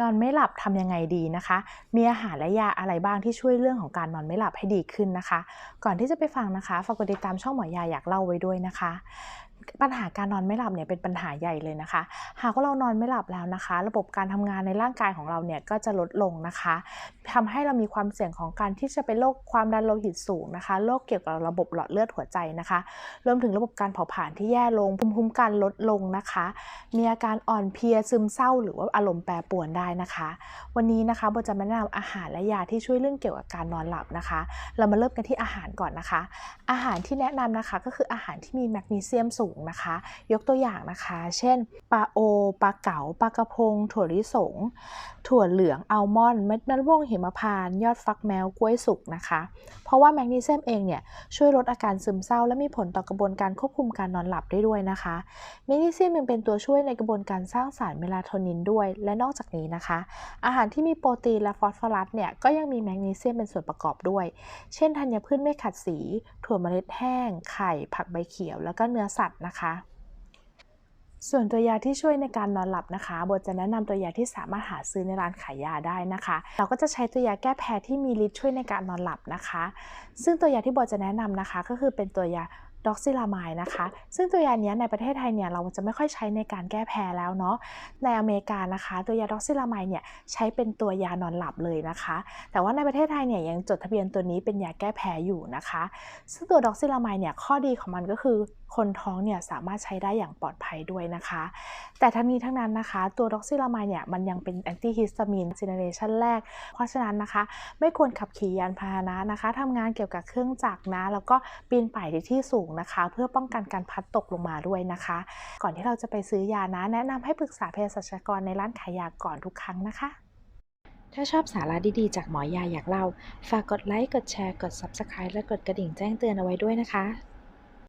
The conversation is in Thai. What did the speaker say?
นอนไม่หลับทำยังไงดีนะคะ มีอาหารและยาอะไรบ้างที่ช่วยเรื่องของการนอนไม่หลับให้ดีขึ้นนะคะ ก่อนที่จะไปฟังนะคะ ฝากกดติดตามช่องหมอยาอยากเล่าไว้ด้วยนะคะ ปัญหาการนอนไม่หลับเนี่ยเป็นปัญหาใหญ่เลยนะคะ หากว่าเรานอนไม่หลับแล้วนะคะ ระบบการทำงานในร่างกายของเราเนี่ยก็จะลดลงนะคะทำให้เรามีความเสี่ยงของการที่จะเป็นโรคความดันโลหิตสูงนะคะโรคเกี่ยวกับระบบหลอดเลือดหัวใจนะคะ รวมถึงระบบการเผาผลาญที่แย่ลงภูมิคุ้มกันลดลงนะคะ มีอาการอ่อนเพลียซึมเศร้า หรือว่าอารมณ์แปรปรวนได้นะคะ วันนี้นะคะโบจะมาแนะนำอาหารและยาที่ช่วยเรื่องเกี่ยวกับการนอนหลับนะคะ เรามาเริ่มกันที่อาหารก่อนนะคะ อาหารที่แนะนำนะคะก็คืออาหารที่มีแมกนีเซียมสูงนะคะ ยกตัวอย่างนะคะ เช่นปลาโอปลาเก๋าปลากระพง ถั่วลิสง ถั่วเหลืองอัลมอนด์เม็ดมะม่วงหิมพานต์ยอดฟักแมวกล้วยสุกนะคะ เพราะว่าแมกนีเซียมเองเนี่ยช่วยลดอาการซึมเศร้า และมีผลต่อกระบวนการควบคุมการนอนหลับได้ด้วยนะคะแมกนีเซียมยังเป็นตัวช่วยในกระบวนการสร้างสารเมลาโทนินด้วย และนอกจากนี้นะคะ อาหารที่มีโปรตีนและฟอสฟอรัสเนี่ยก็ยังมีแมกนีเซียมเป็นส่วนประกอบด้วย เช่นธัญพืชไม่ขัดสี ถั่วเมล็ดแห้ง ไข่ ผักใบเขียว แล้วก็เนื้อสัตว์นะคะ ส่วนตัวยาที่ช่วยในการนอนหลับนะคะโบจะแนะนำตัวยาที่สามารถหาซื้อในร้านขายยาได้นะคะ เราก็จะใช้ตัวยาแก้แพ้ที่มีฤทธิ์ช่วยในการนอนหลับนะคะ ซึ่งตัวยาที่โบจะแนะนำนะคะ ก็คือเป็นตัวยาด็อกซิลามายนะคะ ซึ่งตัวยานี้ในประเทศไทยเนี่ยเราจะไม่ค่อยใช้ในการแก้แพ้แล้วเนาะ ในอเมริกานะคะ ตัวยาด็อกซิลามายเนี่ยใช้เป็นตัวยานอนหลับเลยนะคะ แต่ว่าในประเทศไทยเนี่ยยังจดทะเบียนตัวนี้เป็นยาแก้แพ้อยู่นะคะ ซึ่งตัวด็อกซิลามายเนี่ยข้อดีของมันก็คือ คนท้องเนี่ยสามารถใช้ได้อย่างปลอดภัยด้วยนะคะ แต่ทั้งนี้ทั้งนั้นนะคะ ตัวด็อกซิลามายเนี่ยมันยังเป็นแอนตี้ฮิสตามีนเจเนเรชันแรก เพราะฉะนั้นนะคะ ไม่ควรขับขี่ยานพาหนะนะคะทำงานเกี่ยวกับเครื่องจักรนะ แล้วก็ปีนป่ายในที่สูงนะคะ เพื่อป้องกันการพัดตกลงมาด้วยนะคะ ก่อนที่เราจะไปซื้อยานะ แนะนำให้ปรึกษาเภสัชกรในร้านขายยาก่อนทุกครั้งนะคะถ้าชอบสาระดีๆ จากหมอยาอยากเล่า ฝากกดไลค์ กดแชร์ กด Subscribe และกดกระดิ่งแจ้งเตือนเอาไว้ด้วยนะคะ